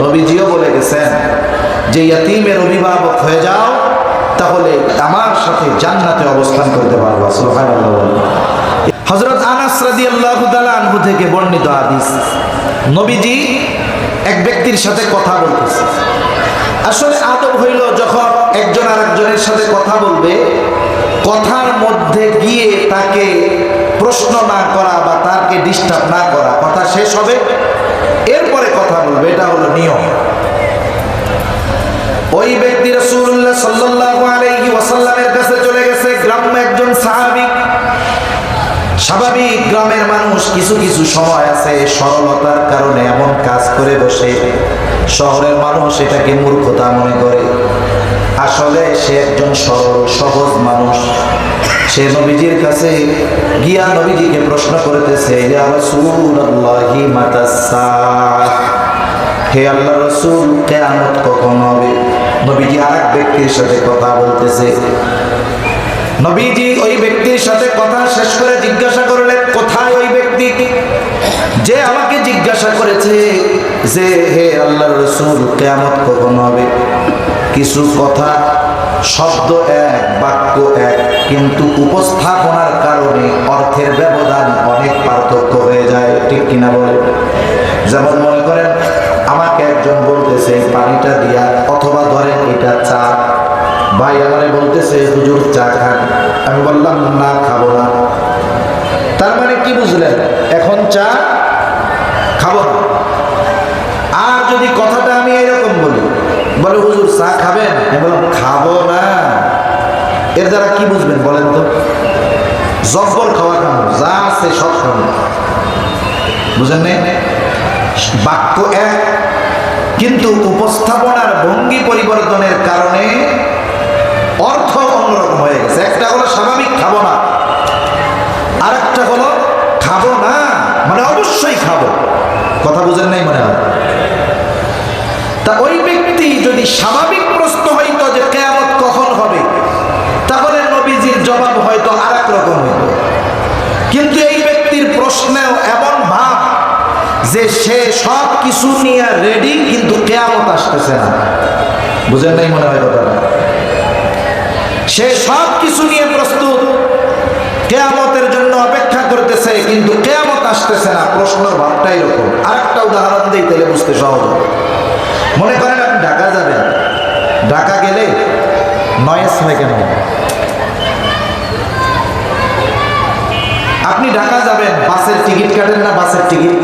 নবীজিও বলে গেছেন যে ইয়াতিমের অভিভাবক হয়ে যাও, তাহলে আমার সাথে জান্নাতে অবস্থান করতে পারব হযরত আনাস রাদিয়াল্লাহু তাআলা আনহু থেকে বর্ণিত হাদিস। নবীজি এক ব্যক্তির সাথে কথা বলতেছে। আসলে আদব হইল যখন একজন আরেকজনের সাথে কথা বলবে, কথার মধ্যে গিয়ে তাকে প্রশ্ন না করা বা তাকে ডিস্টার্ব না করা, কথা শেষ হবে। এরপরে কথা বলবে, এটা হলো নিয়ম। ওই ব্যক্তি রাসূলুল্লাহ সাল্লাল্লাহু আলাইহি ওয়াসাল্লামের কাছে চলে গেছে গ্রাম্য একজন সাহাবী। স্বাভাবিক গ্রামের মানুষ কিছু কিছু সময় আছে, সরলতার কারণে এমন কাজ করে বসে। শহরের মানুষ এটাকে মূর্খতা মনে করে। আসলে সে একজন সরল, সহজ মানুষ। সে নবীজির কাছে গিয়া নবীজিকে প্রশ্ন করতেছে হে আল্লাহ রসুল, কেয়ামত কখন হবে? নবীজি আরেক ব্যক্তির সাথে কথা বলতেছে। নবীজি ওই ব্যক্তির সাথে কথা শেষ করে জিজ্ঞাসা করলেন, কোথায় ওই ব্যক্তি? যে আমাকে জিজ্ঞাসা করেছে যে, হে আল্লাহ রসুল, কেয়ামত কখন হবে? কিছু কথা, শব্দ এক, বাক্য এক, কিন্তু উপস্থাপনার কারণে অর্থের ব্যবধান অনেক পার্থক্য হয়ে যায়, ঠিক কিনা বলে? যেমন মনে করেন, আমাকে একজন বলতেছে, পানিটা দিয়া, অথবা ধরেন এটা চা। ভাই আমারে বলতেছে, হুজুর, চা খান আমি বললাম না খাব না তার মানে কি বুঝলেন এখন চা খাব না আর যদি কথাটা আমি এরকম বলি বলে হুজুর চা খাবেন আমি বললাম খাব না এর দ্বারা কি বুঝবেন বলেন তো জব্বর খাওয়া খাব যা আছে সব খাব বুঝেন বাক্য এক, কিন্তু উপস্থাপনার ভঙ্গি পরিবর্তনের কারণে অর্থ অন্যরকম হয়ে গেছে। একটা হলো স্বাভাবিক খাব না আর একটা হলো খাব না মানে অবশ্যই খাব। কথা বুঝেন নাই মনে হয়? তা ওই ব্যক্তি যদি স্বাভাবিক প্রশ্ন হইতো যে কেয়ামত কখন হবে, তাহলে নবীজির জবাব হয়তো আর এক রকম হইত। কিন্তু এই ব্যক্তির প্রশ্নেও যে সে সব কিছু নিয়ে রেডি কিন্তু কেয়ামত আসতেছে না। বুঝেন নাই মনে হয় কথাটা? সে সব কিছু নিয়ে প্রস্তুত, কেয়ামতের জন্য অপেক্ষা করতেছে, কিন্তু কেয়ামত আসতেছে না। প্রশ্নের ভাবটা এরকম। আরেকটা উদাহরণ দিই, তাহলে বুঝতে সহজ মনে করেন আপনি ঢাকা যাবেন। ঢাকা গেলে নয়েস কেন? আপনি ঢাকা যাবেন, বাসের টিকিট কাটেন না বাসের টিকিট?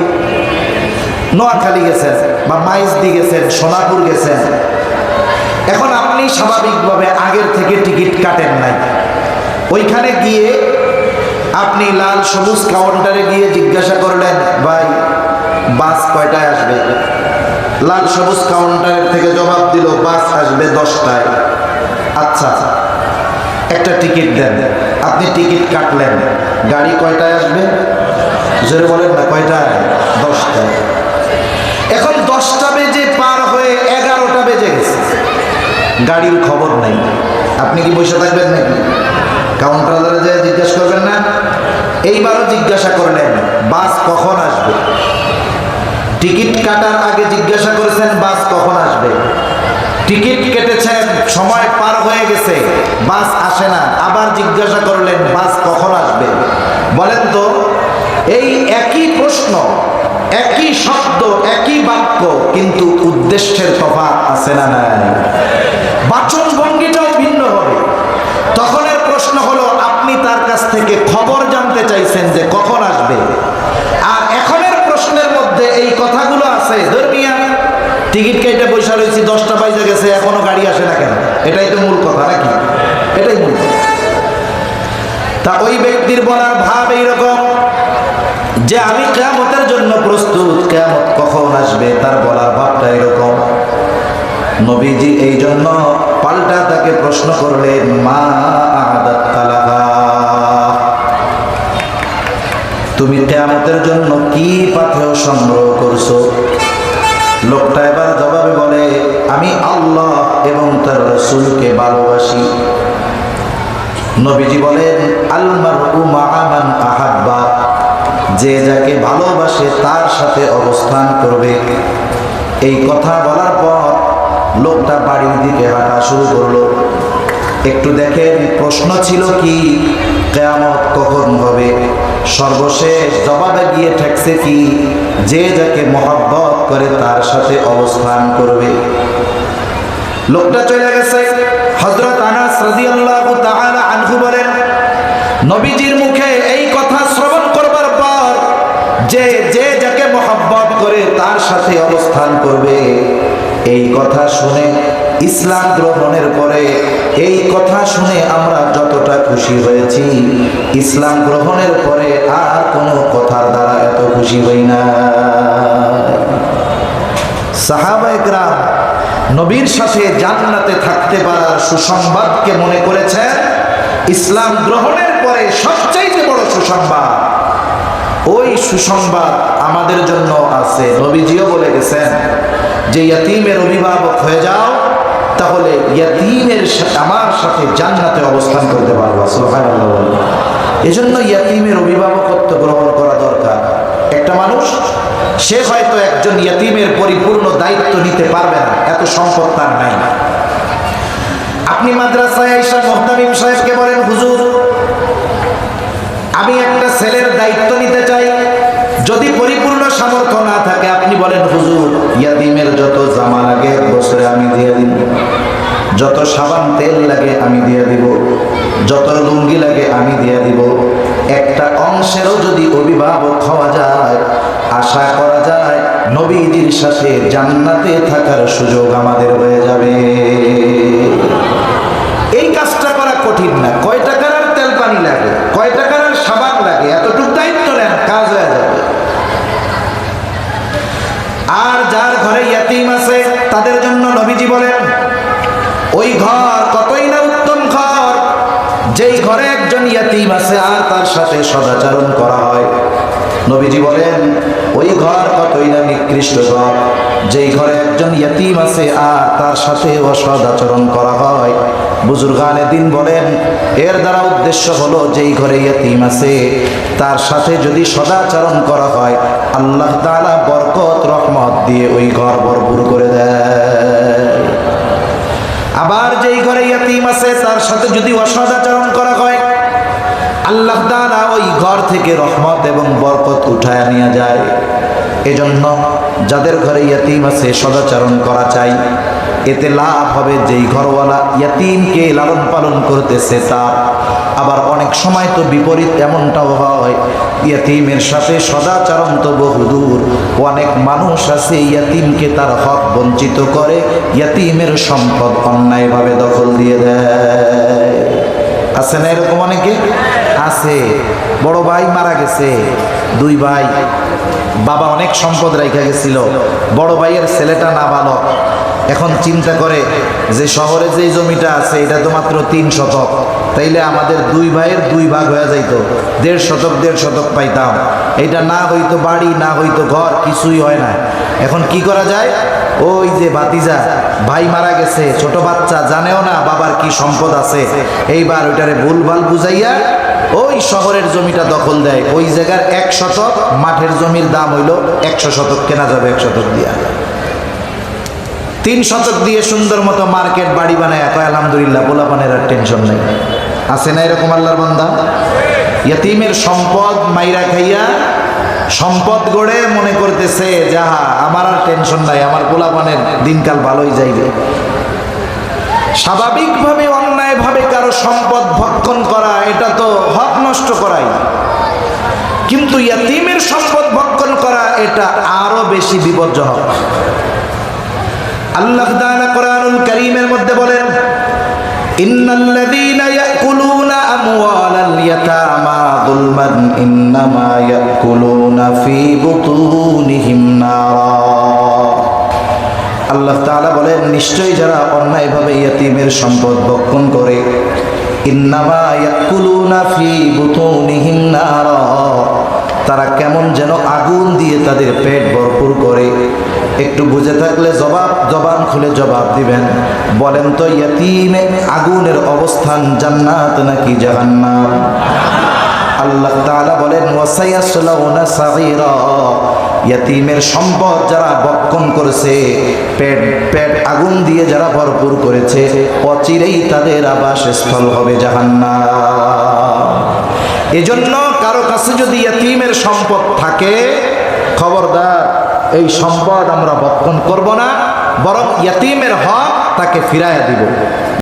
নোয়াখালী গেছেন বা মাইজদি গেছেন সোনাপুর গেছেন। এখন আপনি স্বাভাবিকভাবে আগের থেকে টিকিট কাটেন নাই। ওইখানে গিয়ে আপনি লাল সবুজ কাউন্টারে গিয়ে জিজ্ঞাসা করলেন, ভাই, বাস কয়টায় আসবে? লাল সবুজ কাউন্টারের থেকে জবাব দিল, বাস আসবে দশটায়। আচ্ছা একটা টিকিট দেন। আপনি টিকিট কাটলেন। গাড়ি কয়টায় আসবে? জোরে বলেন না, কয়টায়? দশটায়। দশটা বেজে পার হয়ে এগারোটা বেজে গেছে। গাড়ির খবর নেই। আপনি কি বসে থাকবেন নাকি? কাউন্টারে যে জিজ্ঞাসা করবেন না? এইবারও জিজ্ঞাসা করলেন, বাস কখন আসবে? টিকিট কাটার আগে জিজ্ঞাসা করেছেন, বাস কখন আসবে? টিকিট কেটেছেন, সময় পার হয়ে গেছে, বাস আসে না। আবার জিজ্ঞাসা করলেন, বাস কখন আসবে? বলেন তো, এই একই প্রশ্ন একই শব্দ, একই বাক্য, কিন্তু উদ্দেশ্যের তফাৎ আছে না নাই। বাচন ভঙ্গিটাও ভিন্ন হবে। তখনের প্রশ্ন হলো, আপনি তার কাছ থেকে খবর জানতে চাইছেন যে কখন আসবে? আর এখনের প্রশ্নের মধ্যে এই কথাগুলো আছে, ধর্মিয়া, টিকিট কেটে পয়সা রয়েছি দশটা বাইজে গেছে, এখনও গাড়ি আসে না কেন? এটাই তো মূল কথা, নাকি? এটাই মূল। তা ওই ব্যক্তির বলার ভাব এইরকম যে আমি কেয়ামতের জন্য প্রস্তুত, কেয়ামত কখন আসবে তার বলার ভাবটা এরকম। নবীজি এই জন্য পাল্টা তাকে প্রশ্ন করলেন, মা তুমি কেয়ামতের জন্য কি পাথেয় সংগ্রহ করছ? লোকটা এবার জবাবে বলে, আমি আল্লাহ এবং তার রসুলকে ভালোবাসি। নবীজি বলেন আলমার উমান আহাব্বা যে যাকে ভালোবাসে তার সাথে অবস্থান করবে। এই কথা বলার পর লোকটা বাড়ির দিকে হাঁটা শুরু করল। একটু দেখেন, প্রশ্ন ছিল কি, কেয়ামত কখন হবে? সর্বশেষ জবাবে গিয়ে ঠেকছে কি, যে যাকে মহব্বত করে তার সাথে অবস্থান করবে। লোকটা চলে গেছে। হজরত আনাস রাদিয়াল্লাহু তাআলা আনহু বলেন, নবীজির মুখে যে যে যাকে মহব্বত করে তার সাথে অবস্থান করবে, এই কথা শুনে ইসলাম গ্রহণের পরে এই কথা শুনে আমরা যতটা খুশি হয়েছি, ইসলাম গ্রহণের পরে আর কোনো কথার দ্বারা এত খুশি হই না। সাহাবা একরাম নবীর সাথে জান্নাতে থাকতে পারার সুসংবাদকে মনে করেছেন, ইসলাম গ্রহণের পরে সবচাইতে বড় সুসংবাদ ওই সুসংবাদ আমাদের জন্য আছে। নবীজিও বলে গেছেন যে, ইয়াতিমের অভিভাবক হয়ে যাও, তাহলে ইয়াতিমের আমার সাথে জান্নাতে অবস্থান করতে পারব। এজন্য ইয়াতিমের অভিভাবকত্ব গ্রহণ করা দরকার। একটা মানুষ, সে হয়তো একজন ইয়াতিমের পরিপূর্ণ দায়িত্ব নিতে পারবে না, এত সম্পদ তার নাই। আপনি মাদ্রাসায় আইসা মোহতামিম সাহেবকে বলেন, হুজুর আমি একটা ছেলের দায়িত্ব নিতে চাই। যদি পরিপূর্ণ সামর্থ্য না থাকে, আপনি বলেন, হুজুর ইয়াতিমের যত জামা লাগে এক বছরে আমি দিয়ে দিব। যত সাবান, তেল লাগে, আমি দিয়ে দিব। যত লুঙ্গি লাগে, আমি দিয়ে দিব। একটা অংশেরও যদি অভিভাবক হওয়া যায়, আশা করা যায়, নবীজির সাথে জান্নাতে থাকার সুযোগ আমাদের হয়ে যাবে। এই কাজটা করা কঠিন না। কয় টাকার তেল পানি লাগে কয় টাকার আর সাবান লাগে এতটুকু দায়িত্ব নেন কাজ হয়ে যাবে আর যার ইয়াতিম আছে, তাদের জন্য নবীজি বলেন, ওই ঘর কতই না উত্তম ঘর, যেই ঘরে একজন ইয়াতিম আছে আর তার সাথে সদাচরণ করা হয়। নবীজি বলেন, ওই ঘর কতই না নিকৃষ্ট ঘর যেই ঘরে একজন ইয়াতিম আছে আর তার সাথে অসদ আচরণ করা হয়, বুজুর্গানে দিন বলেন, এর দ্বারা উদ্দেশ্য হলো যেই ঘরে ইয়াতিম আছে, তার সাথে যদি সদাচরণ করা হয়, আল্লাহ তাআলা বরকত, রহমত দিয়ে ওই ঘর ভরপুর করে দেয়। আবার যেই ঘরে ইয়াতিম আছে, তার সাথে যদি অসদাচরণ করা হয়, আল্লাহ তাআলা ওই ঘর থেকে রহমত এবং বরকত উঠায় নিয়ে যায়। এজন্য যাদের ঘরে ইয়াতিম আছে, সদাচরণ করা চাই। এতে লাভ হবে যেই ঘরওয়ালা ইয়াতিমকে লালন পালন করতেছে তার। আবার অনেক সময় তো বিপরীত এমনটাও হয়, ইয়াতিমের সাথে সদাচরণ তো বহুদূর। অনেক মানুষ আছে ইয়াতিমকে তার হক বঞ্চিত করে, ইয়াতিমের সম্পদ অন্যায়ভাবে দখল দিয়ে দেয়। আছে না এরকম অনেকে? আছে। বড় ভাই মারা গেছে। দুই ভাই। বাবা অনেক সম্পদ রেখে গেছিল। বড় ভাইয়ের ছেলেটা না ভালো এখন চিন্তা করে যে শহরে যে জমিটা আছে, এটা তো মাত্র তিন শতক। তাইলে আমাদের দুই ভাইয়ের দুই ভাগ হয়ে যাইতো। দেড় শতক দেড় শতক পাইতাম। এটা না হইতো বাড়ি, না হইতো ঘর, কিছুই হয় না। এখন কি করা যায়? ওই যে ভাতিজা, ভাই মারা গেছে, ছোট বাচ্চা, জানেও না বাবার কি সম্পদ আছে। এইবার ওইটারে ভুলভাল বুঝাইয়া ওই শহরের জমিটা দখল দেয়। ওই জায়গার এক শতক, মাঠের জমির দাম হইল একশো শতক, কেনা যাবে এক শতক দিয়া। তিন শতক দিয়ে সুন্দর মতো মার্কেট, বাড়ি বানায় কয়, আলহামদুলিল্লাহ, পোলাপানের আর টেনশন নেই। আছে না এরকম আল্লাহর বান্দা? ইয়াতিমের সম্পদ মাইরা খাইয়া সম্পদ গড়ে মনে করতেছে, যাহা, আমার আর টেনশন নাই, আমার পোলাপানের দিনকাল ভালোই যাইবে। স্বাভাবিকভাবে অন্যায়ভাবে কারও সম্পদ ভক্ষণ করা, এটা তো হক নষ্ট করাই। কিন্তু ইয়াতিমের সম্পদ ভক্ষণ করা, এটা আরও বেশি বিপজ্জনক আল্লাহ তাআলা কোরআনুল কারীমের মধ্যে বলেন, ইন্নাল্লাযীনা ইয়াকুলুনা আমওয়ালাল ইয়াতামা যুলমান, ইন্নামা ইয়াকুলুনা ফি বুতুনিহিম নারা। আল্লাহ তাআলা বলেন, নিশ্চয়ই যারা অন্যায়ভাবে ইয়াতিমের সম্পদ ভক্ষণ করে তারা কেমন যেন আগুন দিয়ে তাদের পেট ভরপুর করে। একটু বুঝে থাকলে জবাব, জবান খুলে জবাব দিবেন। বলেন তো, ইয়াতিমে আগুনের অবস্থান জান্নাত নাকি জাহান্নাম? আল্লাহ তাআলা বলেন ইয়াতিমের সম্পদ যারা বক্ষণ করেছে, পেট পেট আগুন দিয়ে যারা ভরপুর করেছে, অচিরেই তাদের আবাসস্থল হবে জাহান্নাম। এজন্য কারও কাছে যদি ইয়াতিমের সম্পদ থাকে, খবরদার, এই সম্পদ আমরা বক্ষণ করব না, বরং ইয়াতিমের হক তাকে ফিরাইয়া দিব।